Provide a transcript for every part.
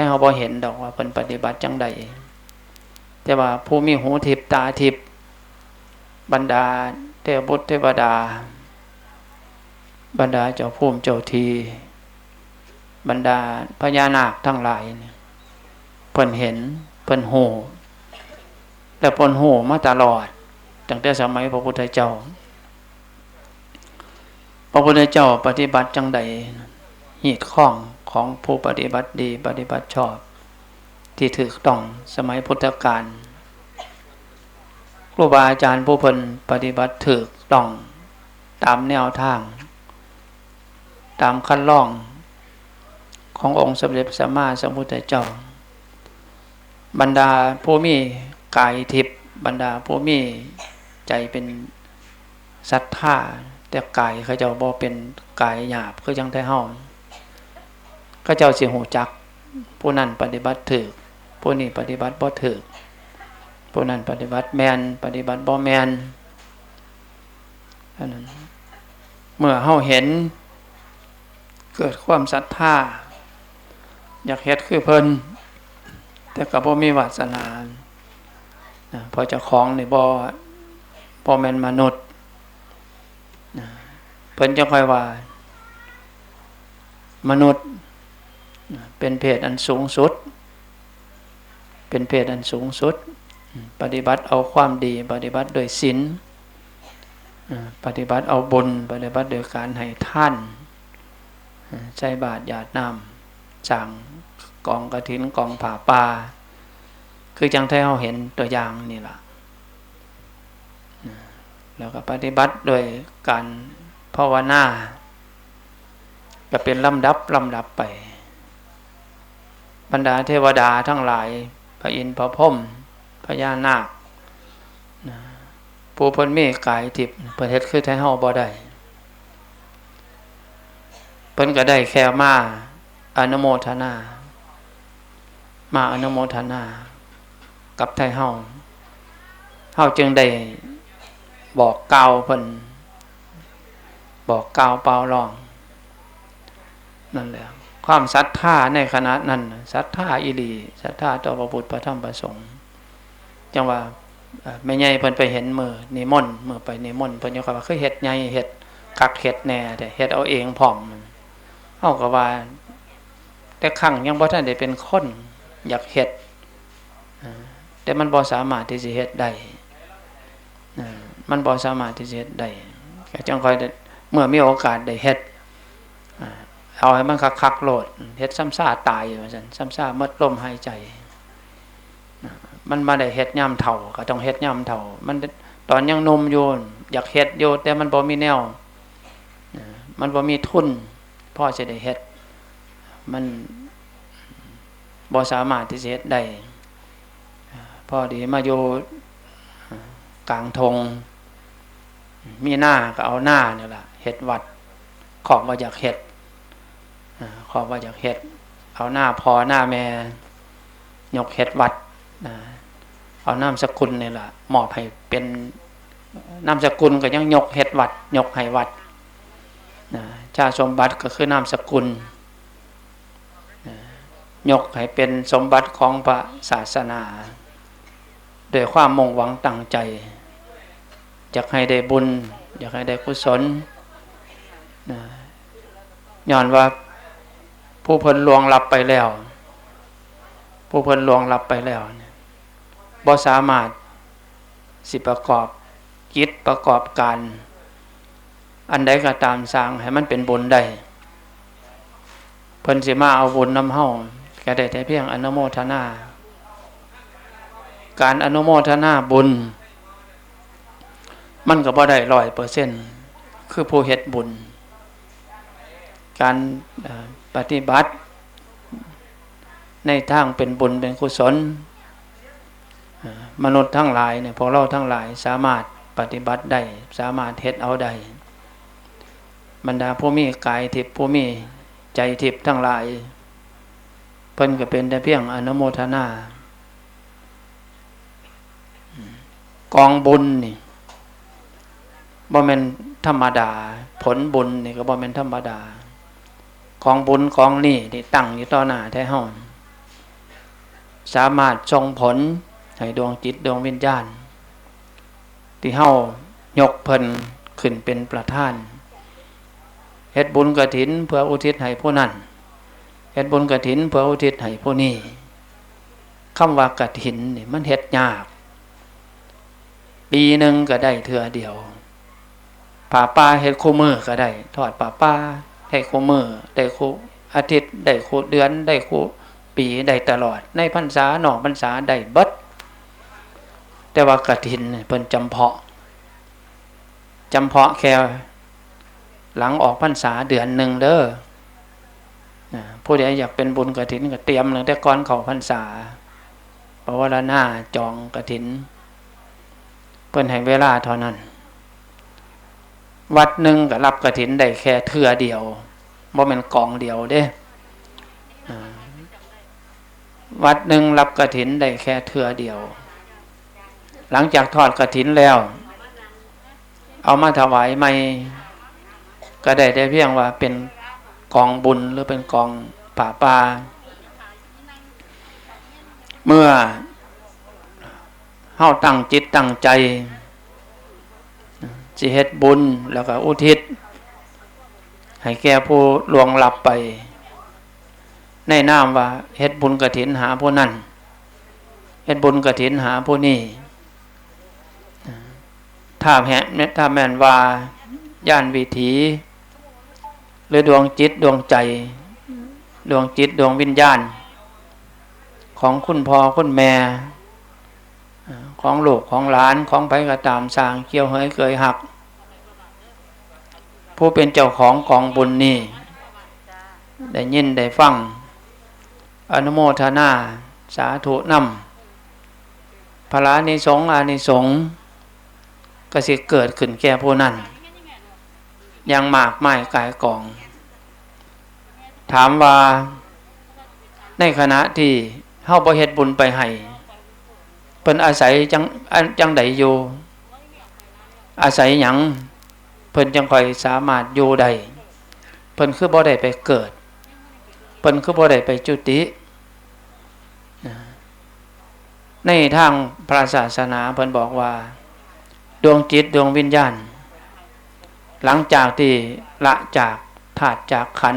ถ้าเราบ่เห็นดอกว่าเพิ่นปฏิบัติจังใดแต่ว่าผู้มีหูทิพตาทิพบรรดาเทวบุตรเทวดา บรรดาเจ้าภูมิเจ้าที บรรดาพญานาคทั้งหลายเพิ่นเห็นเพิ่นหูและเพิ่นหูมาตลอดตั้งแต่สมัยพระพุทธเจ้า พระพุทธเจ้าปฏิบัติจังใดหีดข้อง ของผู้ปฏิบัติดีปฏิบัติชอบ ที่ถือต้องสมัยพุทธกาลครูบาอาจารย์ผู้เพิ่นปฏิบัติถือต้อง ตามแนวทาง ตามขั้นล่อง ขององค์สมเด็จสัมมาสัมพุทธเจ้า บรรดาผู้มีกายทิพย์บรรดาผู้มีใจเป็นศรัทธาแต่กายเขาเจ้าบ่เป็นกายหยาบคือจังไทเฮา เขาเจ้าสิหูจัก ผู้นั้นปฏิบัติถือผู้นี้ปฏิบัติบ่ถือผู้นั้นปฏิบัติแมนปฏิบัติบ่แมนอันนั้นเมื่อเฮาเห็น เกิดความศรัทธาอยากเฮ็ดคือเพิ่นแต่ก็บ่มีวาสนาพอเจ้าของในี่บ่บ่แม่นมนุษย์เพิ่นจะค่อยว่า มนุษย์ เป็นเพศอันสูงสุด เป็นเพศอันสูงสุด ปฏิบัติเอาความดี ปฏิบัติโดยศีลปฏิบัติเอาบุญปฏิบัติโดยการให้ท่านใจบาตรหยาดน้ำสั่งกองกระถินกองผ่าป่าคือจังที่เราเห็นตัวอย่างนี่แหละแล้วก็ปฏิบัติโดยการภาวนาก็เป็นลำดับลำดับไป บรรดาเทวดาทั้งหลาย พระอินทร์พระพรหมพญานาคผู้พ้นเมฆกายทิพย์ประเทศคือไทยเฮาบ่ได้เพิ่นก็ได้แค่มาอนุโมทนา มาอนุโมทนา กับไทยเฮาเฮาจึงได้บอกกล่าวเพิ่นบอกกล่าวเปล่าลอง นั่นแหละ ความศรัทธาในขณะนั้นศรัทธาอิลีศรัทธาต่อพระพุทธพระธรรมพระสงฆ์จังว่าไม่ใหญ่เพิ่นไปเห็นมือนิมนต์มือไปนิมนต์เพิ่นยังว่าคือเฮ็ดใหญ่เฮ็ดคักเฮ็ดแน่แต่เฮ็ดเอาเองพร้อมเฮาก็ว่า แต่ครั้งยังบ่ทันได้เป็นคนอยากเฮ็ดแต่มันบ่สามารถที่จะเฮ็ดได้มันบ่สามารถที่จะเฮ็ดได้ก็จังคอยเมื่อมีโอกาสได้เฮ็ด เอาให้มันคักๆโลดเฮ็ดซ้ำซ่าตายว่สันซ้ำซ่าหมดลมหายใจ มันมาได้เฮ็ดย่ำเฒ่าก็ต้องเฮ็ดย่ำเฒ่า มันตอนยังนมอยู่อยากเฮ็ดอยู่แต่มันบ่มีแนว มันบ่มีทุนพ่อจะได้เฮ็ด มันบ่สามารถที่จะเฮ็ดได้พ่อดีมาอยู่กลางทง มีหน้าก็เอาหน้าเนี่ยแหละเห็ดวัด ขอบว่าอยากเห็ด ขอบว่าอยากเห็ด เอาหน้าพอหน้าแม่ยกเห็ดวัดเอาน้ำสกุลเนี่ยแหละมอบให้เป็นน้ำสกุลก็ยังยกเห็ดวัด ยกให้วัดชาสมบัติก็คือน้ำสกุลยกให้เป็นสมบัติของพระศาสนาโดยความมุ่งหวังตั้งใจอยากให้ได้บุญ อยากให้ได้กุศลย้อนว่า ผู้เพิ่นลวงรับไปแล้ว ผู้เพิ่นลวงรับไปแล้วบ่สามารถสิประกอบจิตประกอบการ อันใดก็ตามสร้างให้มันเป็นบุญได้เพิ่นสิมาเอาบุญนำเฮาก็ได้แต่เพียงอนุโมทนา การอนุโมทนาบุญ มันก็บ่ได้ร้อยเปอร์เซ็นคือผู้เฮ็ดบุญ การ ปฏิบัติ ในทางเป็นบุญเป็นกุศล มนุษย์ทั้งหลายเนี่ยพวกเราทั้งหลายสามารถปฏิบัติได้สามารถเฮ็ดเอาได้บรรดาผู้มีกายทิพย์ผู้มีใจทิพย์ทั้งหลาย เพิ่นก็เป็นแต่เพียงอนุโมทนากองบุญนี่บ่แม่นธรรมดา ผลบุญนี่ก็บ่แม่นธรรมดา ของบุญของนี่ที่ตั้งอยู่ต่อหน้าแท้ห้องสามารถส่งผลให้ดวงจิตดวงวิญญาณ ที่เฮายกเพิ่นขึ้นเป็นประธานเฮ็ดบุญกระถินเพื่ออุทิศให้ผู้นั้นเฮ็ดบุญกระถินเพื่ออุทิศให้ผู้นี้คำว่ากระถินนี่มันเฮ็ดยาก ปีหนึ่งก็ได้เทือเดียวป่าป้าเฮ็ดคู่มือก็ได้ ทอดป่าป้า ได้คู่มือได้คู่อาทิตย์ได้คู่เดือนได้คู่ปีได้ตลอด ในพรรษาหนอกพรรษาได้เบิดแต่ว่ากระถินเนี่ยเพิ่นจำเพาะจำเพาะแค่หลังออกพรรษาเดือนหนึ่งเด้อผู้ใดอยากเป็นบุญกระถินก็เตรียมตั้งแต่ก่อนเข้าพรรษาเพราะว่าละหน้าจองกระถิน เพิ่นให้เวลาเท่านั้น วัดหนึ่งก็รับกระถินได้แค่เทื่อเดียวบ่แม่นกองเดียวเด้วัดหนึ่งรับกระถินได้แค่เทื่อเดียว หลังจากทอดกระถินแล้ว เอามาถวายไม่ก็ได้ได้เพียงว่าเป็นกองบุญหรือเป็นกองป่าปาเมื่อเฮาตั้งจิตตั้งใจ สิเฮ็ดบุญ แล้วก็อุทิศ ให้แก่ผู้ลวงลับไป ในนามว่าเฮ็ดบุญกฐินหาผู้นั้นเฮ็ดบุญกฐินหาผู้นี้ถ้าแหถ้าแม่นว่าย่านวิถี หรือดวงจิตดวงใจ ดวงจิตดวงวิญญาณ ของคุณพ่อคุณแม่ ของลูกของหลานของไผกระตามสร้างเกี่ยวเฮยเคยหัก ผู้เป็นเจ้าของกองบุญนี้ได้ยินได้ฟัง อนุโมทนา สาธุนำพระนิสงอานิสงก็สิเกิดขึ้นแก่ผู้นั้นยังมากไม่กายกอง ถามว่า ในขณะที่เฮาบ่เฮ็ดบุญไปให้ เพิ่นอาศัยจังจังใดอยู่ อาศัยหยังเพิ่นจังคอยสามารถอยู่ได้เพิ่นคือบ่ได้ไปเกิดเพิ่นคือบ่ได้ไปจุติ ในทางพระศาสนาเพิ่นบอกว่า ดวงจิตดวงวิญญาณ หลังจากที่ละจากถาดจากขัน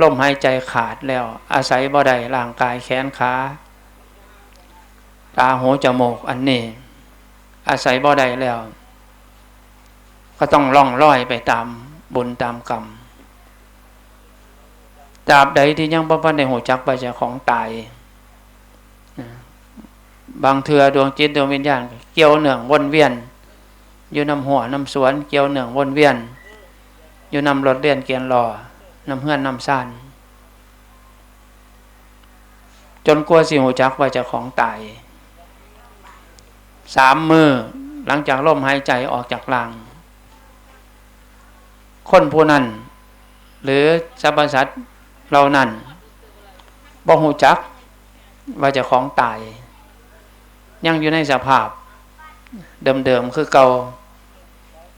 ลมหายใจขาดแล้วอาศัยบ่ได้ร่างกายแขนขา ตาหูจมูกอันนี้ อาศัยบ่ได้แล้ว ก็ต้องล่องลอยไปตามบุญตามกรรมตราบใดที่ยังบ่พันในหูจักไปจากของตายบางเถือดวงจิตดวงวิญญาณเกี่ยวเหนื่องวนเวียน อยู่นำหัวนำสวน เกี่ยวเหนื่องวนเวียน อยู่นำรถเลียนเกียนรอนำเฮือนนำซ่านจนกลัวสิหูจักว่าจะของตาย สามมือหลังจากลมหายใจออกจากลัง คนผู้นั้น หรือสรรพสัตว์เรานั้นบ่หูจัก ว่าจะของตาย ยังอยู่ในสภาพ เดิมๆคือเก่า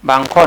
บางคน